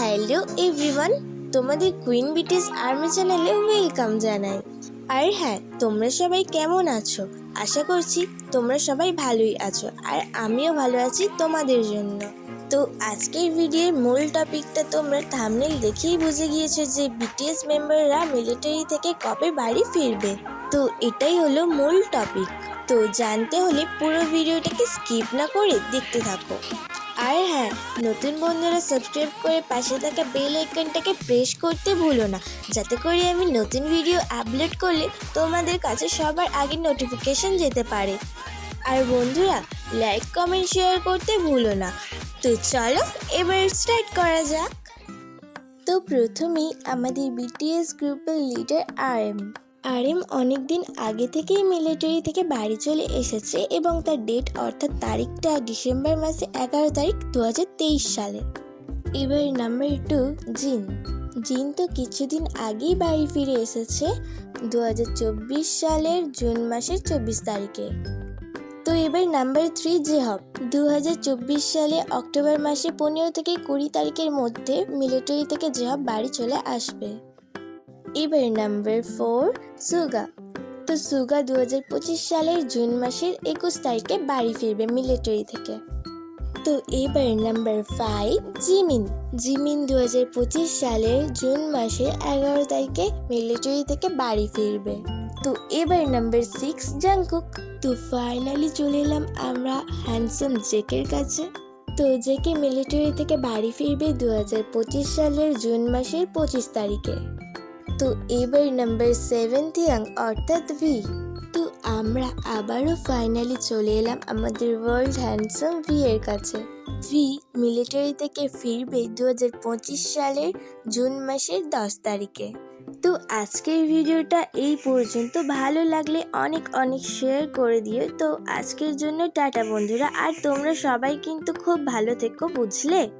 Hello everyone, তোমাদের queen BTS army চ্যানেলে welcome জানাই। আর হ্যাঁ তোমরা সবাই কেমন আছো? আশা করছি তোমরা সবাই ভালোই আছো আর আমিও ভালো আছি তোমাদের জন্য। তো আজকের ভিডিওর মূল টপিকটা তোমরা থামনেল দেখেই বুঝে গিয়েছো যে বিটিএস মেম্বাররা মিলিটারি থেকে কবে বাড়ি ফিরবে। তো এটাই হলো মূল টপিক তো জানতে হলে পুরো ভিডিওটাকে স্কিপ না করে দেখতে থাকো। আর হ্যাঁ নতুন বন্ধুরা সাবস্ক্রাইব করে পাশে থাকা বেল আইকনটাকে প্রেস করতে ভুলো না। যাতে করে আমি নতুন ভিডিও আপলোড করলে তোমাদের কাছে সবার আগে নোটিফিকেশন যেতে পারে। আর বন্ধুরা লাইক কমেন্ট শেয়ার করতে ভুলো না। তো চলো এবার স্টার্ট করা যাক। তো প্রথমেই আমাদের বিটিএস গ্রুপের leader R M R M অনেক দিন আগে থেকেই মিলিটারি থেকে বাড়ি চলে এসেছে এবং তার ডেট অর্থাৎ তারিখটা ডিসেম্বর মাসে এগারো তারিখ দু হাজার তেইশ সালে। এবার নাম্বার টু জিন। জিন তো কিছুদিন আগেই বাড়ি ফিরে এসেছে দু হাজার চব্বিশ সালের জুন মাসের চব্বিশ তারিখে। তো এবার নাম্বার থ্রি জেহব। দু সালে অক্টোবর মাসে পনেরো থেকে কুড়ি তারিখের মধ্যে মিলিটারি থেকে জেহব বাড়ি চলে আসবে। এবার নাম্বার ফোর সুগা। তো সুগা দু হাজার পঁচিশ সালের জুন মাসের একুশ তারিখে বাড়ি ফিরবে মিলিটারি থেকে। তো এবার নাম্বার ফাইভ জিমিন। জিমিন দু হাজার পঁচিশ সালের জুন মাসের এগারো তারিখে মিলিটারি থেকে বাড়ি ফিরবে। তো এবার নাম্বার সিক্স জাংকুক তো ফাইনালি চলে এলাম আমরা হ্যান্ডসাম জেকের কাছে। তো জেকে মিলিটারি থেকে বাড়ি ফিরবে দুই হাজার পঁচিশ সালের জুন মাসের পঁচিশ তারিখে। তো এবার নাম্বার সেভেন থিয়াং অর্থাৎ ভি তো আমরা আবারও ফাইনালি চলে এলাম আমাদের ওয়ার্ল্ড হ্যান্ডসাম ভি এর কাছে। ভি মিলিটারি থেকে ফিরবে দু হাজার পঁচিশ সালের জুন মাসের দশ তারিখে। তো আজকের ভিডিওটা এই পর্যন্ত। ভালো লাগলে অনেক অনেক শেয়ার করে দিও। তো আজকের জন্য টাটা বন্ধুরা। আর তোমরা সবাই কিন্তু খুব ভালো থেকো, বুঝলে?